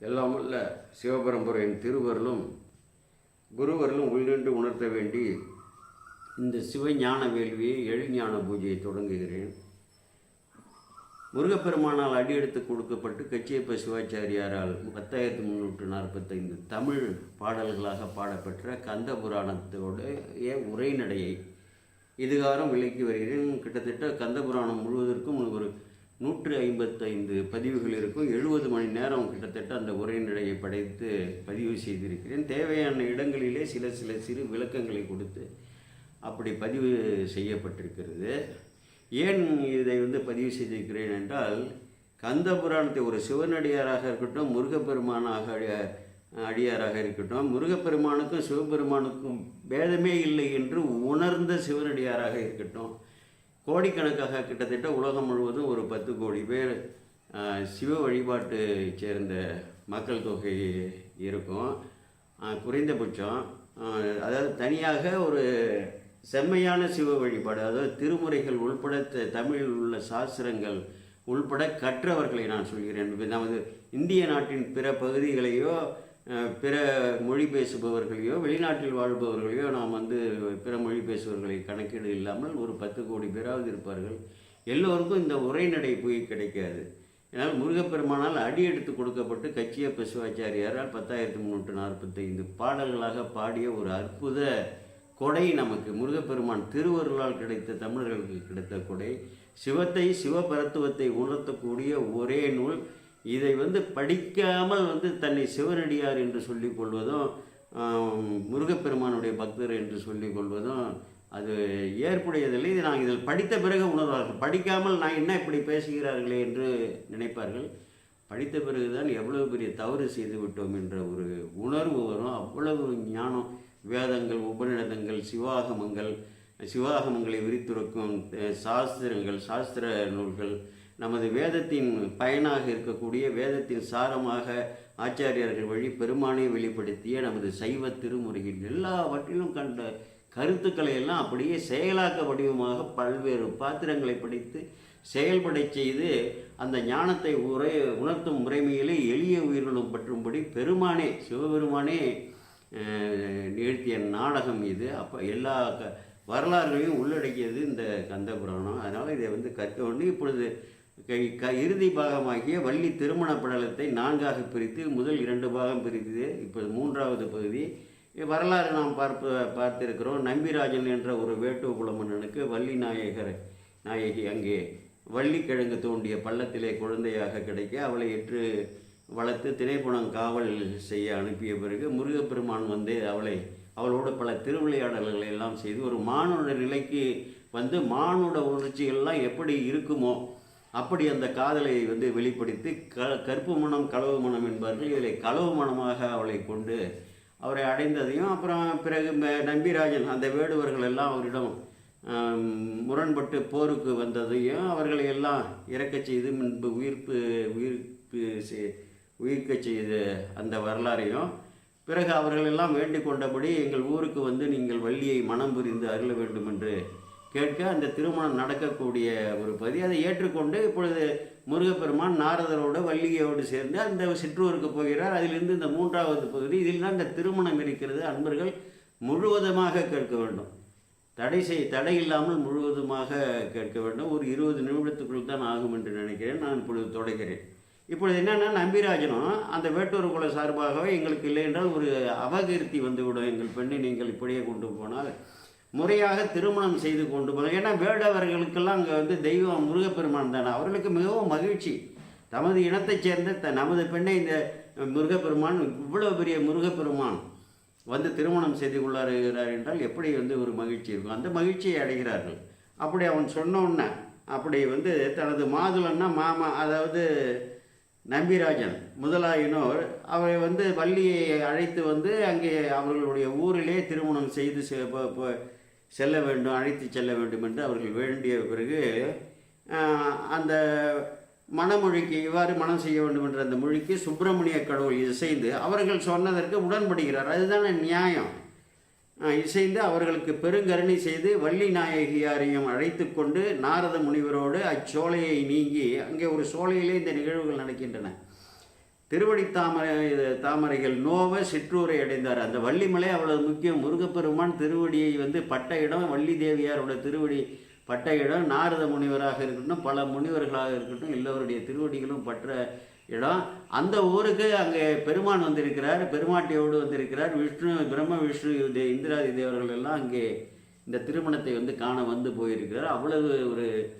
எல்லாம் உள்ள சிவபரம்பரையின் திருவருளும் குருவருளும் உள்நின்று உணர்த்த வேண்டி இந்த சிவஞான வேள்வியை எழுஞான பூஜையை தொடங்குகிறேன். முருகப்பெருமானால் அடியெடுத்து கொடுக்கப்பட்டு கச்சியப்ப சிவாச்சாரியாரால் பத்தாயிரத்தி முந்நூற்று நாற்பத்தைந்து தமிழ் பாடல்களாக பாடப்பெற்ற கந்த புராணத்தோடைய உரைநடையை இதுகாரம் விளக்கி வருகிறேன். கிட்டத்தட்ட கந்த புராணம் முழுவதற்கும் ஒரு நூற்று ஐம்பத்தைந்து பதிவுகள் இருக்கும். எழுபது மணி நேரம் கிட்டத்தட்ட அந்த உரைநடையை படைத்து பதிவு செய்திருக்கிறேன். தேவையான இடங்களிலே சில சில சிறு விளக்கங்களை கொடுத்து அப்படி பதிவு செய்யப்பட்டிருக்கிறது. ஏன் இதை வந்து பதிவு செய்திருக்கிறேன் என்றால் கந்த புராணத்தை ஒரு சிவனடியாராக இருக்கட்டும் முருகப்பெருமானாக அடியாராக இருக்கட்டும் முருகப்பெருமானுக்கும் சிவபெருமானுக்கும் பேதமே இல்லை என்று உணர்ந்த சிவனடியாராக இருக்கட்டும் கோடிக்கணக்காக கிட்டத்தட்ட உலகம் முழுவதும் ஒரு பத்து கோடி பேர் சிவ வழிபாட்டை சேர்ந்த மக்கள் தொகை இருக்கும். குறைந்தபட்சம் அதாவது தனியாக ஒரு செம்மையான சிவ வழிபாடு அதாவது திருமுறைகள் உள்பட த- தமிழில் உள்ள சாஸ்திரங்கள் உள்பட கற்றவர்களை நான் சொல்கிறேன். நமது இந்திய நாட்டின் பிற பகுதிகளையோ பிற மொழி பேசுபவர்களையோ வெளிநாட்டில் வாழ்பவர்களையோ நாம் வந்து பிற மொழி பேசுபவர்களை கணக்கீடு இல்லாமல் ஒரு பத்து கோடி பேராவது இருப்பார்கள். எல்லோருக்கும் இந்த உரைநடை போய் கிடைக்காது. ஏன்னால் முருகப்பெருமானால் அடி எடுத்து கொடுக்கப்பட்டு கச்சிய சிவாச்சாரியாரால் பத்தாயிரத்தி முந்நூற்று நாற்பத்தைந்து பாடல்களாக பாடிய ஒரு அற்புத கொடை நமக்கு முருகப்பெருமான் திருவருளால் கிடைத்த தமிழர்களுக்கு கிடைத்த கொடை. சிவத்தை சிவபரத்துவத்தை உணர்த்தக்கூடிய ஒரே நூல் இதை வந்து படிக்காமல் வந்து தன்னை சிவனடியார் என்று சொல்லிக் கொள்வதும் முருகப்பெருமானுடைய பக்தர் என்று சொல்லிக் கொள்வதும் அது ஏற்புடையதில்லை. இது நான் இதில் படித்த பிறகு உணர்வார்கள். படிக்காமல் நான் என்ன இப்படி பேசுகிறார்களே என்று நினைப்பார்கள். படித்த பிறகுதான் எவ்வளவு பெரிய தவறு செய்து விட்டோம் என்ற ஒரு உணர்வு வரும். அவ்வளவு ஞானம் வேதங்கள் உபநிடதங்கள் சிவாகமங்கள் சிவாகமங்களை விரித்துரைக்கும் சாஸ்திரங்கள் சாஸ்திர நூல்கள் நமது வேதத்தின் பயனாக இருக்கக்கூடிய வேதத்தின் சாரமாக ஆச்சாரியர்கள் வழி பெருமானை வெளிப்படுத்திய நமது சைவ திருமுறையில் எல்லாவற்றிலும் கண்ட கருத்துக்களை எல்லாம் அப்படியே செயலாக்க வடிவமாக பல்வேறு பாத்திரங்களை படித்து செயல்பட செய்து அந்த ஞானத்தை உரை உணர்த்தும் முறைமையிலே எளிய உயிர்களும் பற்றும்படி பெருமானே சிவபெருமானே நிகழ்த்திய நாடகம் இது. அப்போ எல்லா க வரலாறுகளையும் உள்ளடக்கியது இந்த கந்த புராணம். அதனால் இதை வந்து கற்க ஒன்று இப்பொழுது இறுதி பாகமாகிய வள்ளி திருமண படலத்தை நான்காக பிரித்து முதல் இரண்டு பாகம் பிரித்து இப்போது மூன்றாவது பகுதி. வரலாறு நாம் பார்ப்ப பார்த்திருக்கிறோம். நம்பிராஜன் என்ற ஒரு வேட்டுவ குலமன்னனுக்கு வள்ளி நாயகர் நாயகி அங்கே வள்ளிக்கிழங்கு தோண்டிய பள்ளத்திலே குழந்தையாக கிடைக்க அவளை ஏற்று வளர்த்து திணைப்புணம் காவல் செய்ய அனுப்பிய பிறகு முருகப்பெருமான் வந்து அவளை அவளோடு பல திருவிளையாடல்களை எல்லாம் செய்து ஒரு மானுட நிலைக்கு வந்து மானுட உணர்ச்சிகள்லாம் எப்படி இருக்குமோ அப்படி அந்த காதலை வந்து வெளிப்படுத்தி க கற்பு மனம் களவு மனம் என்பார்கள். இதில் களவு மனமாக அவளை கொண்டு அவரை அடைந்ததையும் அப்புறம் பிறகு நம்பிராஜன் அந்த வேடுவர்கள் எல்லாம் அவரிடம் முரண்பட்டு போருக்கு வந்ததையும் அவர்களை எல்லாம் இறக்கச் செய்து முன்பு உயிர்ப்பு உயிர்ப்பு செய்- உயிர்க்கச் செய்த அந்த வரலாறையும் பிறகு அவர்களெல்லாம் வேண்டிக் கொண்டபடி எங்கள் ஊருக்கு வந்து நீங்கள் வள்ளியை மனம் புரிந்து அருள வேண்டும் என்று கேட்க அந்த திருமணம் நடக்கக்கூடிய ஒரு பகுதி. அதை ஏற்றுக்கொண்டு இப்பொழுது முருகப்பெருமான் நாரதரோடு வள்ளியோடு சேர்ந்து அந்த சிற்றூருக்கு போகிறார். அதிலிருந்து இந்த மூன்றாவது பகுதி. இதில் தான் இந்த திருமணம் இருக்கிறது. அன்பர்கள் முழுவதுமாக கேட்க வேண்டும். தடை செய் தடை இல்லாமல் முழுவதுமாக கேட்க வேண்டும். ஒரு இருபது நிமிடத்துக்குள் தான் ஆகும் என்று நினைக்கிறேன். நான் இப்பொழுது தொடக்கிறேன் இப்பொழுது என்னென்னா நம்பிராஜனும் அந்த வேட்டூர் குல சார்பாகவே எங்களுக்கு இல்லை என்றால் ஒரு அபகீர்த்தி வந்துவிடும். எங்கள் பெண்ணை நீங்கள் இப்படியே கொண்டு போனால் முறையாக திருமணம் செய்து கொண்டு போகலாம் ஏன்னா வேடவர்களுக்கெல்லாம் அங்கே வந்து தெய்வம் முருகப்பெருமான் தானே. அவர்களுக்கு மிகவும் மகிழ்ச்சி. தமது இனத்தைச் சேர்ந்த த நமது பெண்ணை இந்த முருகப்பெருமான் இவ்வளோ பெரிய முருகப்பெருமான் வந்து திருமணம் செய்து கொள்ளாருகிறார் என்றால் எப்படி வந்து ஒரு மகிழ்ச்சி இருக்கும்? அந்த மகிழ்ச்சியை அடைகிறார்கள். அப்படி அவன் சொன்னோன்ன அப்படி வந்து தனது மாதுளன்னா மாமா அதாவது நம்பிராஜன் முதலாயினோர் அவரை வந்து வள்ளியை அழைத்து வந்து அங்கே அவர்களுடைய ஊரிலே திருமணம் செய்து செல்ல வேண்டும் அழைத்து செல்ல வேண்டும் என்று அவர்கள் வேண்டிய பிறகு அந்த மணமொழிக்கு இவ்வாறு மனம் செய்ய வேண்டும் என்ற அந்த மொழிக்கு சுப்பிரமணிய கடவுள் இசைந்து அவர்கள் சொன்னதற்கு உடன்படுகிறார். அதுதானே நியாயம். இசைந்து அவர்களுக்கு பெருங்கருணை செய்து வள்ளி நாயகியாரையும் அழைத்து கொண்டு நாரத முனிவரோடு அச்சோலையை நீங்கி அங்கே ஒரு சோலையிலே இந்த நிகழ்வுகள் நடக்கின்றன. திருவடி தாமரை தாமரைகள் நோவ சிற்றூரை அடைந்தார். அந்த வள்ளிமலை அவ்வளவு முக்கியம். முருகப்பெருமான் திருவடியை வந்து பட்ட இடம் வள்ளி தேவியாரோட திருவடி பட்ட இடம் நாரத முனிவராக இருக்கட்டும் பல முனிவர்களாக இருக்கட்டும் எல்லோருடைய திருவடிகளும் பற்ற இடம். அந்த ஊருக்கு அங்கே பெருமான் வந்திருக்கிறார் பெருமாட்டியோடு வந்திருக்கிறார். விஷ்ணு பிரம்ம விஷ்ணு தே- இந்திராதி தேவர்கள் எல்லாம் அங்கே இந்த திருமணத்தை வந்து காண வந்து போயிருக்கிறார். அவ்வளவு ஒரு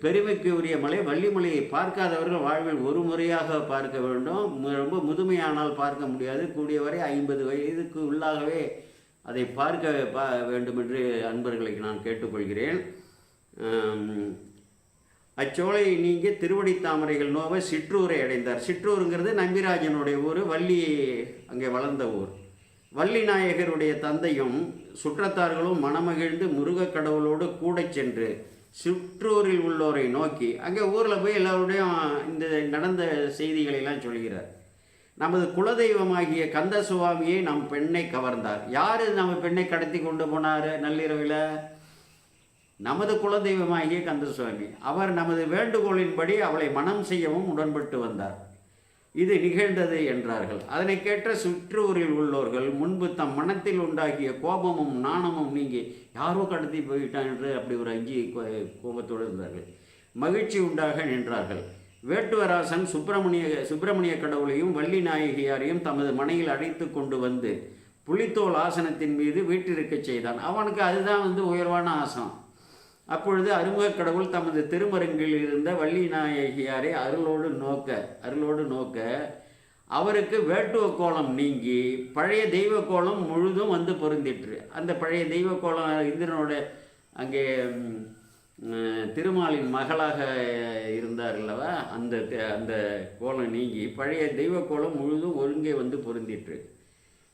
பெருமைக்கு உரிய மலை வள்ளிமலையை பார்க்காதவர்கள் வாழ்வில் ஒரு முறையாக பார்க்க வேண்டும். ரொம்ப முதுமையானால் பார்க்க முடியாது. கூடியவரை ஐம்பது வயதுக்கு உள்ளாகவே அதை பார்க்க பா வேண்டும் என்று அன்பர்களை நான் கேட்டுக்கொள்கிறேன். அச்சோலை நீங்கி திருவடி தாமரைகள் நோவ சிற்றூரை அடைந்தார். சிற்றூருங்கிறது நம்பிராஜனுடைய ஊர் வள்ளி அங்கே வளர்ந்த ஊர். வள்ளி நாயகருடைய தந்தையும் சுற்றத்தார்களும் மனமகிழ்ந்து முருகக் கடவுளோடு கூட சென்று சிற்றூரில் உள்ளோரை நோக்கி அங்கே ஊரில் போய் எல்லோருடையும் இந்த நடந்த செய்திகளை எல்லாம் சொல்கிறார். நமது குலதெய்வமாகிய கந்த சுவாமியை நம் பெண்ணை கவர்ந்தார். யார் நம்ம பெண்ணை கடத்தி கொண்டு போனார் நள்ளிரவில்? நமது குலதெய்வமாகிய கந்தசுவாமி. அவர் நமது வேண்டுகோளின்படி அவளை மனம் செய்யவும் உடன்பட்டு வந்தார். இது நிகழ்ந்தது என்றார்கள். அதனை கேட்ட சுற்றூரில் உள்ளோர்கள் முன்பு தம் மனத்தில் உண்டாகிய கோபமும் நாணமும் நீங்கி யாரோ கடத்தி போயிட்டான் என்று? அப்படி ஒரு அஞ்சி கோ- கோபத்தோடு இருந்தார்கள். மகிழ்ச்சி உண்டாக நின்றார்கள். வேட்டுவராசன் சுப்பிரமணிய சுப்பிரமணிய கடவுளையும் வள்ளி நாயகியாரையும் தமது மனையில் அழைத்து கொண்டு வந்து புலித்தோல் ஆசனத்தின் மீது வீட்டிருக்கச் செய்தான். அவனுக்கு அதுதான் வந்து உயர்வான ஆசனம். அப்பொழுது அருமுக கடவுள் தமது திருமருங்கில் இருந்த வள்ளி நாயகியாரை அருளோடு நோக்க அருளோடு நோக்க அவருக்கு வேட்டுவ கோலம் நீங்கி பழைய தெய்வ கோலம் முழுதும் வந்து பொருந்திற்று. அந்த பழைய தெய்வ கோலம் இந்திரனோட அங்கே திருமாலின் மகளாக இருந்தார் அல்லவா? அந்த அந்த கோலம் நீங்கி பழைய தெய்வ கோலம் முழுதும் ஒருங்கே வந்து பொருந்திற்று.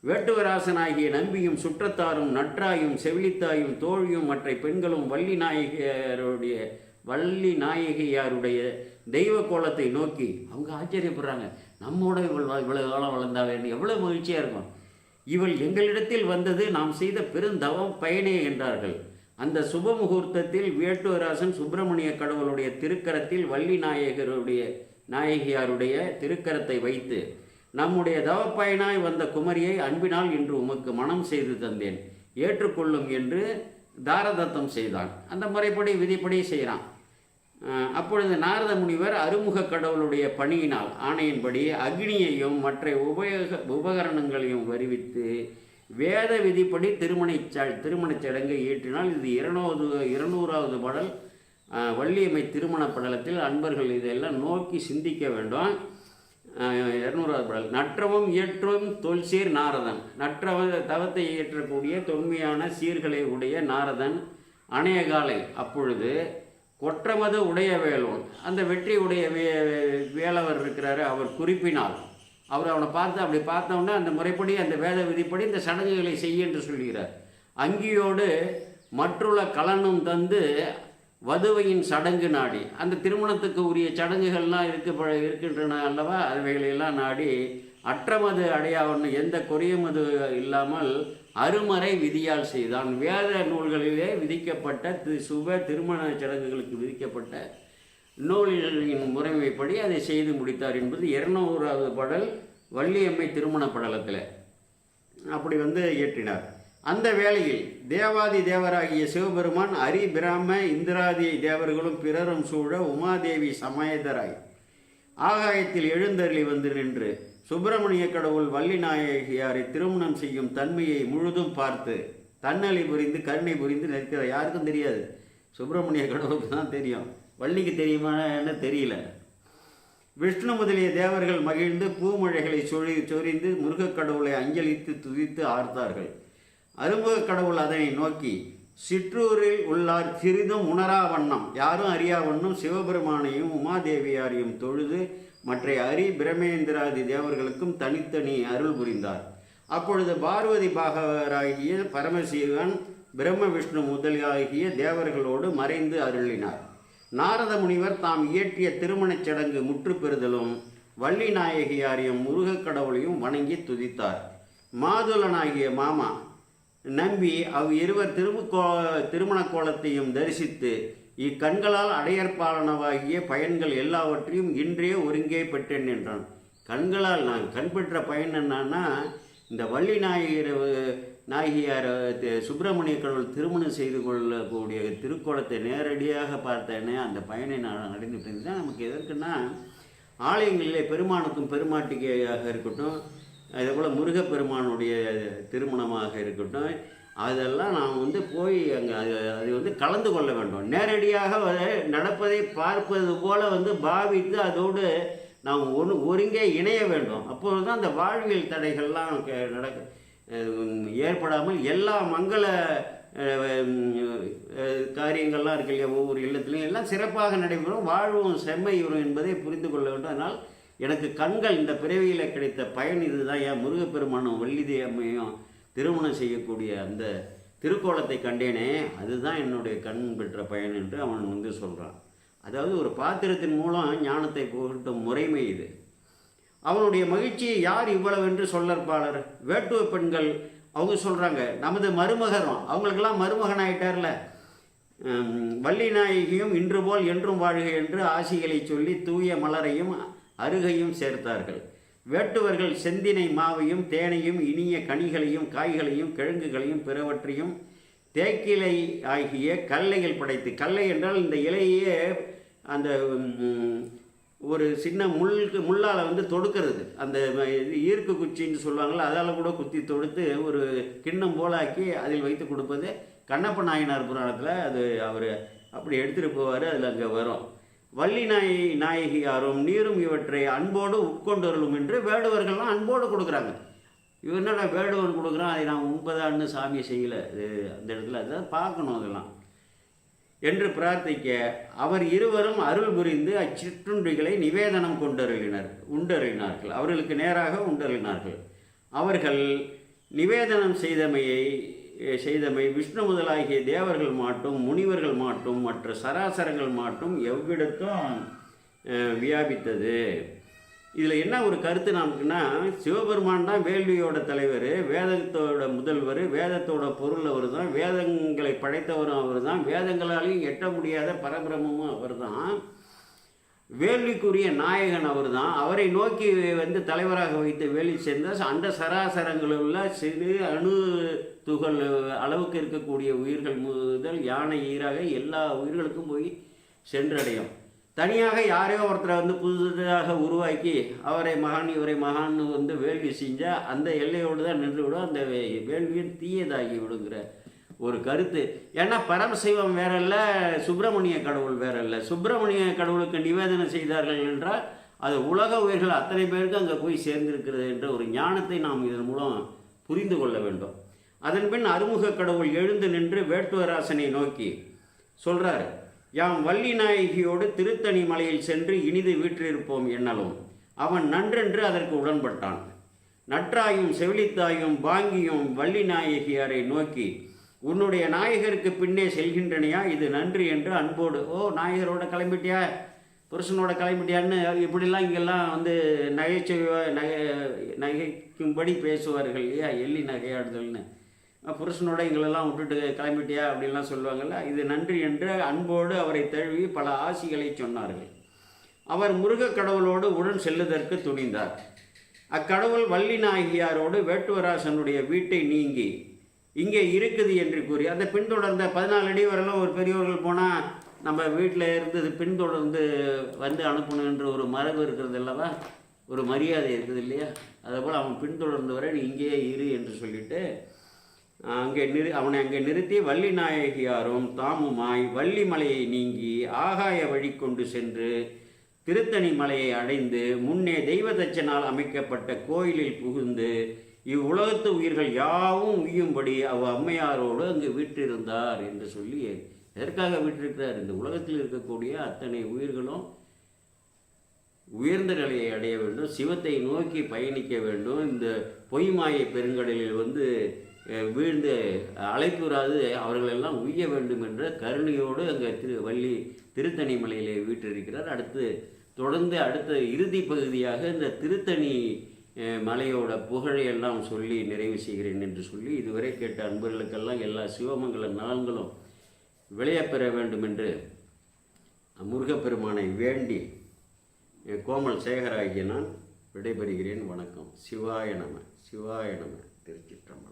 வேட்டுவராசனாகிய நம்பியும் சுற்றத்தாரும் நற்றாயும் செவிலித்தாயும் தோழியும் மற்ற பெண்களும் வள்ளி நாயகியாருடைய வள்ளி நாயகியாருடைய தெய்வ கோலத்தை நோக்கி அவங்க ஆச்சரியப்படுறாங்க. நம்மோட இவள் இவ்வளவு காலம் வளர்ந்தாவேன்னு எவ்வளோ மகிழ்ச்சியாக இருக்கும். இவள் எங்களிடத்தில் வந்தது நாம் செய்த பெருந்தவம் பயனே என்றார்கள். அந்த சுப முகூர்த்தத்தில் வேட்டுவராசன் சுப்பிரமணிய கடவுளுடைய திருக்கரத்தில் வள்ளி நாயகருடைய நாயகியாருடைய திருக்கரத்தை வைத்து நம்முடைய தவப்பயனாய் வந்த குமரியை அன்பினால் இன்று உமக்கு மனம் செய்து தந்தேன். ஏற்றுக்கொள்ளும் என்று தாரதத்தம் செய்தான். அந்த முறைப்படி விதிப்படி செய்கிறான். அப்பொழுது நாரத முனிவர் அருமுக கடவுளுடைய பணியினால் ஆணையின்படி அக்னியையும் மற்ற உபயோக உபகரணங்களையும் வருவித்து வேத விதிப்படி திருமண திருமணச் சடங்கை ஈற்றினால் இது இருநூறு இருநூறாவது பாடல் வள்ளியம்மை திருமண படலத்தில் அன்பர்கள் இதெல்லாம் நோக்கி சிந்திக்க வேண்டும். இரநூறாவது பாடல் நற்றவம் இயற்றும் தொல்சீர் நாரதன். நற்றவ தவத்தை இயற்றக்கூடிய தொன்மையான சீர்களை உடைய நாரதன் அணையகாலை அப்பொழுது கொற்றமது உடைய வேலோன் அந்த வெற்றி உடைய வே வேலவர் இருக்கிறாரு அவர் குறிப்பினால். அவர் அவனை பார்த்து அப்படி பார்த்தோன்னே அந்த முறைப்படி அந்த வேத விதிப்படி இந்த சடங்குகளை செய்ய என்று சொல்கிறார். அங்கியோடு மற்றுள்ள கலனும் தந்து வதுவையின் சடங்கு நாடி. அந்த திருமணத்துக்கு உரிய சடங்குகள்லாம் இருக்க இருக்கின்றன அல்லவா? அவைகளையெல்லாம் நாடி அற்றமது அடையாவன் எந்த குறையுமது இல்லாமல் அருமறை விதியால் செய்தான். வேத நூல்களிலே விதிக்கப்பட்ட தி சுப திருமண சடங்குகளுக்கு விதிக்கப்பட்ட நூல்களின் முறைமைப்படி அதை செய்து முடித்தார் என்பது இருநூறாவது பாடல் வள்ளியம்மை திருமண படலத்தில். அப்படி வந்து இயற்றினார். அந்த வேளையில் தேவாதி தேவராகிய சிவபெருமான் அரி பிராம இந்திராதி தேவர்களும் பிறரும் சூழ உமாதேவி சமயதராய் ஆகாயத்தில் எழுந்தருளி வந்து நின்று சுப்பிரமணிய கடவுள் வள்ளிநாயகியாரை திருமணம் செய்யும் தன்மையை முழுதும் பார்த்து தன்னலி புரிந்து கருணை புரிந்து நிற்கிறார். யாருக்கும் தெரியாது. சுப்பிரமணிய கடவுளுக்கு தான் தெரியும். வள்ளிக்கு தெரியுமா என்ன தெரியல. விஷ்ணு முதலிய தேவர்கள் மகிழ்ந்து பூமழைகளை சொறி சொரிந்து முருகக் கடவுளை அஞ்சலித்து துதித்து ஆர்த்தார்கள். அருமுகக் கடவுள் அதனை நோக்கி சிற்றூரில் உள்ளார் சிறிதும் உணரா வண்ணம். யாரும் அறியா வண்ணம் சிவபெருமானையும் உமாதேவியாரையும் தொழுது மற்ற அரி பிரமேந்திராதி தேவர்களுக்கும் தனித்தனி அருள் புரிந்தார். அப்பொழுது பார்வதி பாகவராகிய பரமசிவன் பிரம்ம விஷ்ணு முதலியாகிய தேவர்களோடு மறைந்து அருளினார். நாரத முனிவர் தாம் இயற்றிய திருமணச் சடங்கு முற்று பெறுதலும் வள்ளி நாயகியாரையும் முருகக் கடவுளையும் வணங்கி துதித்தார். மாதுளனாகிய மாமா நம்பி அவ் இருவர் திருமுக்கோ திருமண கோலத்தையும் தரிசித்து இக்கண்களால் அடையற்பாலனவாகிய பயன்கள் எல்லாவற்றையும் இன்றே ஒருங்கே பெற்றேன் என்றான். கண்களால் நான் கண் பெற்ற பயன் என்னன்னா இந்த வள்ளி நாயகர் நாயகியார் சுப்பிரமணிய கடவுள் திருமணம் செய்து கொள்ளக்கூடிய திருக்கோலத்தை நேரடியாக பார்த்தேனே அந்த பயனை நான் அடைந்துட்டேன் தான் நமக்கு எதற்குன்னா ஆலயங்களிலே பெருமானுக்கும் பெருமாட்டிகையாக இருக்கட்டும் அதே போல் முருகப்பெருமானுடைய திருமணமாக இருக்கட்டும் அதெல்லாம் நாம் வந்து போய் அங்கே அது அது வந்து கலந்து கொள்ள வேண்டும். நேரடியாக நடப்பதை பார்ப்பது போல் வந்து பாவித்து அதோடு நாம் ஒன்று ஒருங்கே இணைய வேண்டும். அப்போது தான் அந்த வாழ்வியல் தடைகள்லாம் நடக்க ஏற்படாமல் எல்லா மங்கள காரியங்கள்லாம் இருக்கு இல்லையா ஒவ்வொரு இல்லத்துலையும் எல்லாம் சிறப்பாக நடைபெறும். வாழ்வும் செம்மை வரும் என்பதை புரிந்து கொள்ள வேண்டும். அதனால் எனக்கு கண்கள் இந்த பிறவியில் கிடைத்த பயன் இதுதான். ஏன் முருகப்பெருமானும் வள்ளிதே அம்மையும் திருமணம் செய்யக்கூடிய அந்த திருக்கோலத்தை கண்டேனே அதுதான் என்னுடைய கண் பெற்ற பயன் என்று அவன் வந்து சொல்கிறான் அதாவது ஒரு பாத்திரத்தின் மூலம் ஞானத்தை புகட்டும் முறைமை இது. அவனுடைய மகிழ்ச்சியை யார் இவ்வளவு என்று சொல்லற்பாளர்? வேட்டுவ பெண்கள் அவங்க சொல்கிறாங்க நமது மருமகரும் அவங்களுக்கெல்லாம் மருமகன் ஆயிட்டார்ல. வள்ளி நாயகியும் இன்று போல் என்றும் வாழ்க என்று ஆசிகளை சொல்லி தூய மலரையும் அருகையும் சேர்த்தார்கள். வேட்டுவர்கள் செந்தினை மாவையும் தேனையும் இனிய கனிகளையும் காய்களையும் கிழங்குகளையும் பிறவற்றையும் தேக்கிலை ஆகிய கல்லைகள் படைத்து கல்லை என்றால் இந்த இலையே அந்த ஒரு சின்ன முள் முள்ளால் வந்து தொடுக்கிறது. அந்த இது ஈர்க்கு குச்சின்னு சொல்லுவாங்களோ அதால் கூட குத்தி தொடுத்து ஒரு கிண்ணம் போலாக்கி அதில் வைத்து கொடுப்பது கண்ணப்ப நாயனார் புராணத்தில் அது அவர் அப்படி எடுத்துகிட்டு போவார் அதில் அங்கே வரும். வள்ளி நாய் நாயகியாரும் நீரும் இவற்றை அன்போடு உட்கொண்டருளும் என்று வேடுவர்கள்லாம் அன்போடு கொடுக்குறாங்க. இவர் என்னடா வேடுவன் கொடுக்குறான்? அதை நான் உண்பதான்னு சாமி செய்யலை. இது அந்த இடத்துல அதான் பார்க்கணும் அதெல்லாம். என்று பிரார்த்திக்க அவர் இருவரும் அருள் புரிந்து அச்சிற்றுண்டிகளை நிவேதனம் கொண்டருளினர் உண்டருளினார்கள். அவர்களுக்கு நேராக உண்டருளினார்கள். அவர்கள் நிவேதனம் செய்தமையை செய்தமை விஷ்ணு முதலாகிய தேவர்கள் மாட்டும் முனிவர்கள் மாட்டும் மற்ற சராசரங்கள் மாட்டும் எவ்விடத்தும் வியாபித்தது. இதில் என்ன ஒரு கருத்து நமக்குன்னா சிவபெருமான் தான் வேள்வியோட தலைவர் வேதத்தோட முதல்வர் வேதத்தோட பொருள் அவர் தான் வேதங்களை படைத்தவரும் அவர் தான் வேதங்களாலையும் எட்ட முடியாத பரபிரமும் அவர் தான் வேள்விக்குரிய நாயகன் அவர் தான் அவரை நோக்கி வந்து தலைவராக வைத்து வேலி சேர்ந்த அந்த சராசரங்களில் உள்ள சிறு அணு துகள் அளவுக்கு இருக்கக்கூடிய உயிர்கள் முதல் யானை ஈராக எல்லா உயிர்களுக்கும் போய் சென்றடையும். தனியாக யாரையோ ஒருத்தரை வந்து புதுதாக உருவாக்கி அவரை மகான் இவரை மகான் வந்து வேள்வி செஞ்சால் அந்த எல்லையோடு தான் நின்று விடும். அந்த வே- வேள்வியும் தீயதாகி விடுங்கிற ஒரு கருத்து. ஏன்னா பரமசைவம் வேற இல்லை சுப்பிரமணிய கடவுள் வேற இல்லை சுப்பிரமணிய கடவுளுக்கு நிவேதனம் செய்தார்கள் என்றால் அது உலக உயிர்கள் அத்தனை பேருக்கு அங்கே போய் சேர்ந்திருக்கிறது என்ற ஒரு ஞானத்தை நாம் இதன் மூலம் புரிந்து கொள்ள வேண்டும். அதன்பின் அறுமுக கடவுள் எழுந்து நின்று வேட்டுவராசனை நோக்கி சொல்கிறார் யாம் வள்ளி நாயகியோடு திருத்தணி மலையில் சென்று இனிது வீற்றிருப்போம் என்னலும். அவன் நன்றென்று அதற்கு உடன்பட்டான். நற்றாயும் செவிலித்தாயும் பாங்கியும் வள்ளி நாயகியாரை நோக்கி உன்னுடைய நாயகருக்கு பின்னே செல்கின்றனையா? இது நன்றி என்று அன்போடு ஓ நாயகரோட கிளம்பிட்டியா? புருஷனோட கிளம்பிட்டியான்னு? இப்படிலாம் இங்கெல்லாம் வந்து நகைச்சுவை நகை நகைக்கும்படி பேசுவார்கள் இல்லையா? எள்ளி நகையாடுதல்னு. புருஷனோட எங்களெல்லாம் விட்டுட்டு கிளம்பிட்டியா? அப்படின்லாம் சொல்லுவாங்கள்ல இது நன்றி என்று அன்போடு அவரை தழுவி பல ஆசிகளை சொன்னார்கள். அவர் முருகக் கடவுளோடு உடன் செல்லுதற்கு துணிந்தார். அக்கடவுள் வள்ளி நாயகியாரோடு வேட்டுவராசனுடைய வீட்டை நீங்கி இங்கே இருக்குது என்று கூறி அந்த பின்தொடர்ந்த பதினாலு அடி வரலாம் ஒரு பெரியவர்கள் போனால் நம்ம வீட்டில் இருந்து பின்தொடர்ந்து வந்து அனுப்பணுன்ற ஒரு மரபு இருக்கிறது அல்லவா? ஒரு மரியாதை இருக்குது இல்லையா? அதேபோல் அவன் பின்தொடர்ந்து வர நீ இங்கேயே இரு என்று சொல்லிட்டு அங்கே நிறு அவனை அங்கே நிறுத்தி வள்ளி நாயகியாரும் தாமுமாய் வள்ளி மலையை நீங்கி ஆகாய வழி கொண்டு சென்று திருத்தணி மலையை அடைந்து முன்னே தெய்வதச்சனால் அமைக்கப்பட்ட கோயிலில் புகுந்து இவ்வுலகத்து உயிர்கள் யாவும் உய்யும்படி அவ அம்மையாரோடு அங்கு வீற்றிருந்தார் என்று சொல்லி எதற்காக வீற்றிருக்கிறார்? இந்த உலகத்தில் இருக்கக்கூடிய அத்தனை உயிர்களும் உயர்ந்த நிலையை அடைய வேண்டும். சிவத்தை நோக்கி பயணிக்க வேண்டும். இந்த பொய்மாயை பெருங்கடலில் வந்து வீழ்ந்து அழைப்புறாது அவர்களெல்லாம் உய்ய வேண்டும் என்ற கருணையோடு அங்கே திரு வள்ளி திருத்தணி மலையிலே வீற்றிருக்கிறார். அடுத்து தொடர்ந்து அடுத்த இறுதி பகுதியாக இந்த திருத்தணி மலையோட புகழை எல்லாம் சொல்லி நிறைவு செய்கிறேன் என்று சொல்லி இதுவரை கேட்ட அன்பர்களுக்கெல்லாம் எல்லா சிவமங்கல நலன்களும் விளையப்பெற வேண்டும் என்று முருகப்பெருமானை வேண்டி கோமல் சேகராகிய நான் விடைபெறுகிறேன். வணக்கம். சிவாய நம. சிவாய நம. திருச்சிற்றம்பலம்.